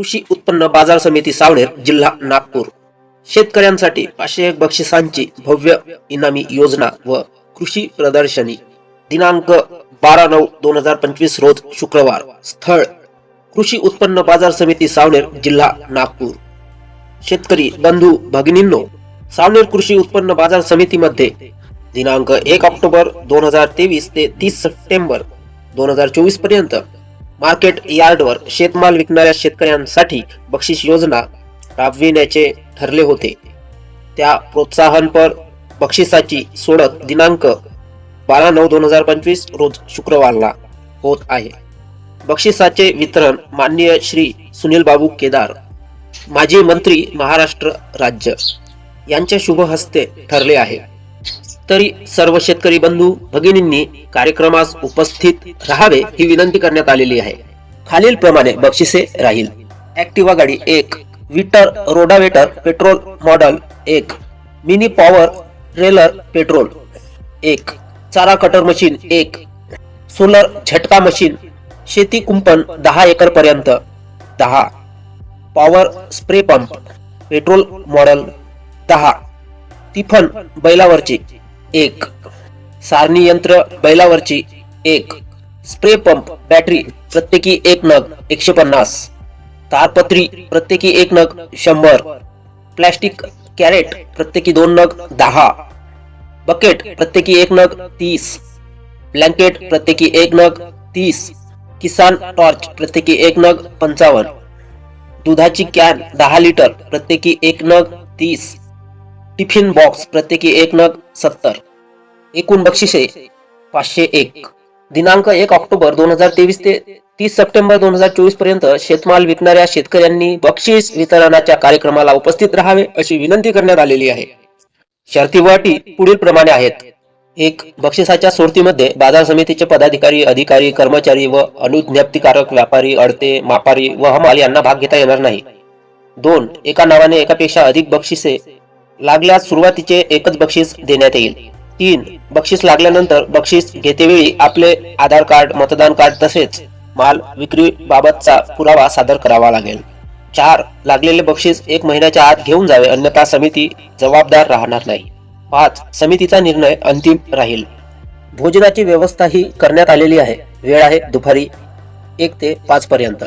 कृषी उत्पन्न बाजार समिती सावनेर जिल्हा नागपूर. शेतकऱ्यांसाठी पाचशे एक बक्षिसांची भव्य इनामी योजना व कृषी प्रदर्शनी. दिनांक बारा नऊ दोन हजार पंचवीस रोज शुक्रवार. स्थळ. कृषी उत्पन्न बाजार समिती सावनेर जिल्हा नागपूर. शेतकरी बंधू भगिनींनो सावनेर कृषी उत्पन्न बाजार समितीमध्ये दिनांक एक ऑक्टोबर दोन हजार तेवीस ते तीस सप्टेंबर दोन हजार चोवीसपर्यंत मार्केट यार्डवर शेतमाल विकणाऱ्या शेतकऱ्यांसाठी बक्षीस योजना राबविण्याचे ठरले होते. त्या प्रोत्साहनपर बक्षिसाची सोडत दिनांक बारा नऊ दोन हजार पंचवीस रोज शुक्रवारला होत आहे. बक्षिसाचे वितरण माननीय श्री सुनील बाबू केदार माजी मंत्री महाराष्ट्र राज्य यांच्या शुभ हस्ते ठरले आहे. तरी सर्व शेतकरी बंधू भगिनींनी कार्यक्रमास उपस्थित राहावे ही विनंती करण्यात आलेली आहे. खालील प्रमाणे बक्षिसे राहील. ऍक्टिवा गाडी एक विटर रोडावेटर पेट्रोल मॉडेल एक मिनी पॉवर ट्रेलर पेट्रोल एक चारा कटर मशीन एक सोलर झटका मशीन शेती कुंपण दहा एकर पर्यंत दहा power spray pump petrol model दहा तिफन बैलावरची एक. सारणी यंत्र बैलावरची एक. स्प्रे पंप बॅटरी प्रत्येकी एक नग एकशे पन्नास तारपत्री प्रत्येकी एक नग शंभर. प्लॅस्टिक कॅरेट प्रत्येकी दोन नग दहा. बकेट प्रत्येकी एक नग तीस. ब्लँकेट प्रत्येकी एक नग तीस. किसान टॉर्च प्रत्येकी एक नग पंचावन्न. दुधाची कॅन दहा लिटर प्रत्येकी एक नग तीस. टिफ़िन बॉक्स प्रत्येकी एक नग सत्तर. एकूण बक्षिसे पाचशे एक. दिनांक एक ऑक्टोबर दोन हजार तेवीस ते तीस सप्टेंबर दोन हजार चोवीसपर्यंत शेतमाल विकणाऱ्या शेतकऱ्यांनी बक्षीस वितरणाच्या कार्यक्रमाला उपस्थित राहावे अशी विनंती करण्यात आलेली आहे. शर्ती व अटी पुढील प्रमाणे आहेत. एक बक्षिसाच्या सोडतीमध्ये बाजार समितीचे पदाधिकारी अधिकारी कर्मचारी व अनुज्ञप्तिकारक व्यापारी अडते मापारी व हमाल यांना भाग घेता येणार नाही. दोन एका नावाने एकापेक्षा अधिक बक्षिसे लागल्यास सुरुवातीचे एकच बक्षीस देण्यात येईल. तीन बक्षीस लागल्यानंतर बक्षीस घेतेवेळी आपले आधार कार्ड मतदान कार्ड तसेच माल विक्री बाबतचा पुरावा सादर करावा लागेल. चार लागलेले बक्षीस एक महिन्याच्या आत घेऊन जावे अन्यथा समिती जबाबदार राहणार नाही. पाच समितीचा निर्णय अंतिम राहील. भोजनाची व्यवस्था ही करण्यात आलेली आहे. वेळ आहे दुपारी एक ते पाच पर्यंत.